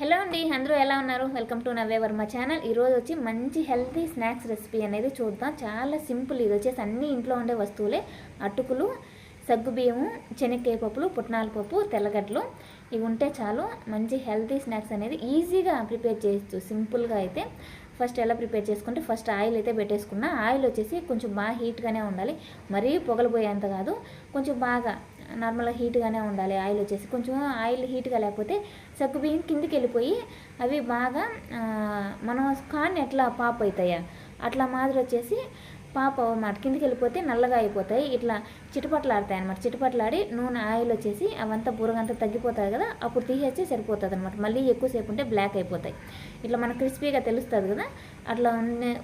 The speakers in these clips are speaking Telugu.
హలో అండి అందరూ ఎలా ఉన్నారు? వెల్కమ్ టు నవ్వే వర్మ ఛానల్. ఈరోజు వచ్చి మంచి హెల్తీ స్నాక్స్ రెసిపీ అనేది చూద్దాం. చాలా సింపుల్ ఇది వచ్చేసి అన్ని ఇంట్లో ఉండే వస్తువులే. అటుకులు సగ్గుబియ్యము శనక్కాయ పప్పులు పుట్నాల పప్పు తెల్లగడ్డలు. ఇవి ఉంటే చాలు మంచి హెల్తీ స్నాక్స్ అనేది ఈజీగా ప్రిపేర్ చేయొచ్చు సింపుల్గా అయితే. ఫస్ట్ ఎలా ప్రిపేర్ చేసుకుంటే ఫస్ట్ ఆయిల్ అయితే పెట్టేసుకున్నా. ఆయిల్ వచ్చేసి కొంచెం బాగా హీట్గానే ఉండాలి. మరీ పొగలిపోయేంత కాదు. కొంచెం బాగా నార్మల్గా హీట్గానే ఉండాలి ఆయిల్ వచ్చేసి. కొంచెం ఆయిల్ హీట్గా లేకపోతే సగ్గుబియ్యం కిందికి వెళ్ళిపోయి అవి బాగా మనం కాన్ ఎట్లా పాప్ అవుతాయా? అట్లా మాదిరి వచ్చేసి పాప మాట కిందికి వెళ్ళిపోతే నల్లగా అయిపోతాయి. ఇట్లా చిటపట్లాడతాయి అనమాట చిటపట్లాడి నూనె ఆయిల్ వచ్చేసి అవంతా బురగంతా తగ్గిపోతాయి కదా అప్పుడు తీసేస్తే సరిపోతుంది అనమాట మళ్ళీ ఎక్కువసేపు ఉంటే బ్లాక్ అయిపోతాయి. ఇట్లా మనకు క్రిస్పీగా తెలుస్తుంది కదా అట్లా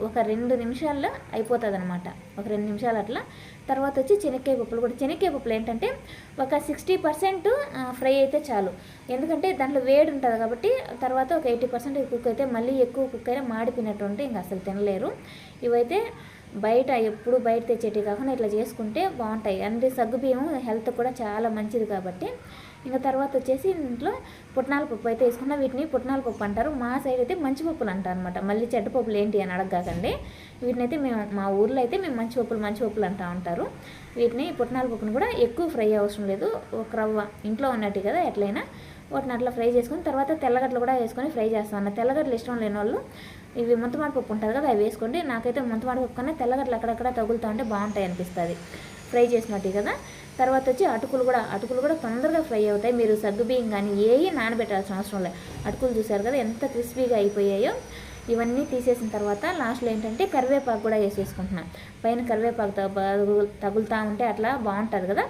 ఒక రెండు నిమిషాల్లో అయిపోతుంది అనమాట ఒక రెండు నిమిషాలు అట్లా. తర్వాత వచ్చి చెనక్కాయ పప్పులు కూడా. శనక్కాయ పప్పులు ఏంటంటే ఒక సిక్స్టీ పర్సెంట్ ఫ్రై అయితే చాలు. ఎందుకంటే దాంట్లో వేడి ఉంటుంది కాబట్టి తర్వాత ఒక ఎయిటీ పర్సెంట్ కుక్ అయితే మళ్ళీ ఎక్కువ కుక్ అయినా మాడిపోయినట్టు ఉంటే ఇంకా అసలు తినలేరు. ఇవైతే బయట ఎప్పుడు బయట తెచ్చేటివి కాకుండా ఇట్లా చేసుకుంటే బాగుంటాయి. అంటే సగ్గుబియ్యం హెల్త్ కూడా చాలా మంచిది కాబట్టి. ఇంకా తర్వాత వచ్చేసి ఇంట్లో పుట్నాల పప్పు అయితే వేసుకున్నా వీటిని పుట్నాల పప్పు అంటారు. మా సైడ్ అయితే మంచి పప్పులు అంటారు అనమాట మళ్ళీ చెడ్డ పప్పులు ఏంటి అని అడగకండి వీటిని అయితే మేము మా ఊర్లో అయితే మేము మంచి పప్పులు మంచి పప్పులు అంటూ ఉంటారు. వీటిని పుట్నాల పప్పును కూడా ఎక్కువ ఫ్రై అవసరం లేదు. ఒక రవ్వ ఇంట్లో ఉన్నట్టు కదా ఎట్లయినా. వాటిని అట్లా ఫ్రై చేసుకుని తర్వాత తెల్లగడ్డలు కూడా వేసుకొని ఫ్రై చేస్తాను తెల్లగడ్డలు ఇష్టం లేని వాళ్ళు ఇవి ముంతమాడి పప్పు ఉంటుంది కదా అవి వేసుకోండి నాకైతే ముంతమడిపప్పు కన్నా తెల్లగడ్డలు అక్కడక్కడ తగులుతూ ఉంటే బాగుంటాయి అనిపిస్తుంది ఫ్రై చేసినట్టు కదా. తర్వాత వచ్చి అటుకులు కూడా అటుకులు కూడా తొందరగా ఫ్రై అవుతాయి. మీరు సగ్గుబియ్యం కానీ ఏవి నానబెట్టాల్సిన అవసరం లేదు. అటుకులు చూసారు కదా ఎంత క్రిస్పీగా అయిపోయాయో. ఇవన్నీ తీసేసిన తర్వాత లాస్ట్లో ఏంటంటే కరివేపాకు కూడా వేసేసుకుంటున్నాను పైన కరివేపాకు తగులుతూ ఉంటే అట్లా బాగుంటుంది కదా.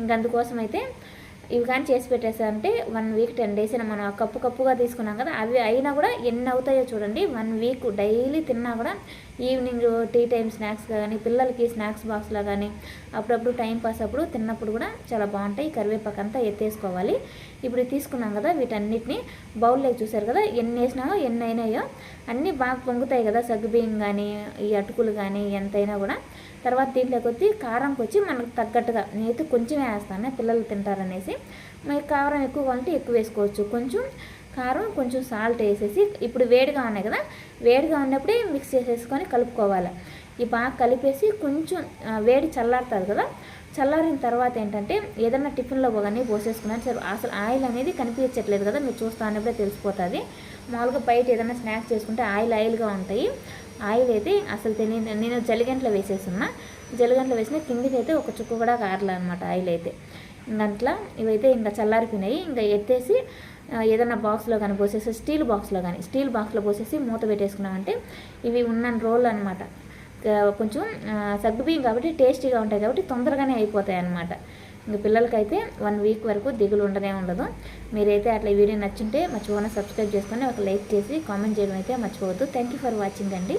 ఇంక అయితే ఇవి కానీ చేసి పెట్టేసారంటే వన్ వీక్ టెన్ డేస్ అయినా మనం ఆ కప్పు కప్పుగా తీసుకున్నాం కదా అవి అయినా కూడా ఎన్ని అవుతాయో చూడండి. వన్ వీక్ డైలీ తిన్నా కూడా ఈవినింగ్ టీ టైం స్నాక్స్గా కానీ పిల్లలకి స్నాక్స్ బాక్స్లో కానీ అప్పుడప్పుడు టైం పాస్ అప్పుడు తిన్నప్పుడు కూడా చాలా బాగుంటాయి. కరివేపాకు అంతా ఎత్తేసుకోవాలి. ఇప్పుడు తీసుకున్నాం కదా వీటన్నిటిని బౌల్లోకి చూసారు కదా ఎన్ని వేసినాయో ఎన్ని అయినాయో అన్నీ బాగా పొంగుతాయి కదా సగ్గుబియ్యం కానీ ఈ అటుకులు కానీ ఎంతైనా కూడా. తర్వాత దీంట్లోకి వచ్చి కారంకి వచ్చి మనకు తగ్గట్టుగా నేను కొంచెం వేస్తాను పిల్లలు తింటారనేసి. మరి కారం ఎక్కువ కావాలంటే ఎక్కువ వేసుకోవచ్చు. కొంచెం కారం కొంచెం సాల్ట్ వేసేసి ఇప్పుడు వేడిగా ఉన్నాయి కదా వేడిగా ఉన్నప్పుడే మిక్స్ చేసేసుకొని కలుపుకోవాలి. ఈ బాగా కలిపేసి కొంచెం వేడి చల్లారుతుంది కదా చల్లారిన తర్వాత ఏంటంటే ఏదైనా టిఫిన్లో కానీ పోసేసుకున్నాను సరే అసలు ఆయిల్ అనేది కనిపించట్లేదు కదా మీరు చూస్తా అన్నప్పుడే తెలిసిపోతుంది. మామూలుగా బయట ఏదైనా స్నాక్స్ చేసుకుంటే ఆయిల్ ఆయిల్గా ఉంటాయి. ఆయిల్ అయితే అసలు తెలియదు. నేను జలిగంట్లో వేసేస్తున్నా. జలిగంట్లో వేసిన కిందికి అయితే ఒక చుక్క కూడా కారలే అనమాట ఆయిల్ అయితే. దాంట్లో అట్లా ఇవైతే ఇంకా చల్లారిపోయినాయి. ఇంకా ఎత్తేసి ఏదైనా బాక్స్లో కానీ పోసేసి స్టీల్ బాక్స్లో కానీ స్టీల్ బాక్స్లో పోసేసి మూత పెట్టేసుకున్నామంటే ఇవి ఉన్న రోల్ అనమాట కొంచెం సగ్గుబియ్యం కాబట్టి టేస్టీగా ఉంటాయి కాబట్టి తొందరగానే అయిపోతాయి అనమాట ఇంకా పిల్లలకైతే వన్ వీక్ వరకు దిగులు ఉండనే ఉండదు. మీరైతే అట్లా ఈ వీడియో నచ్చుంటే మర్చిపోకుండా సబ్స్క్రైబ్ చేసుకొని ఒక లైక్ చేసి కామెంట్ చేయడం అయితే మర్చిపోవద్దు. థ్యాంక్ యూ ఫర్ వాచింగ్ అండి.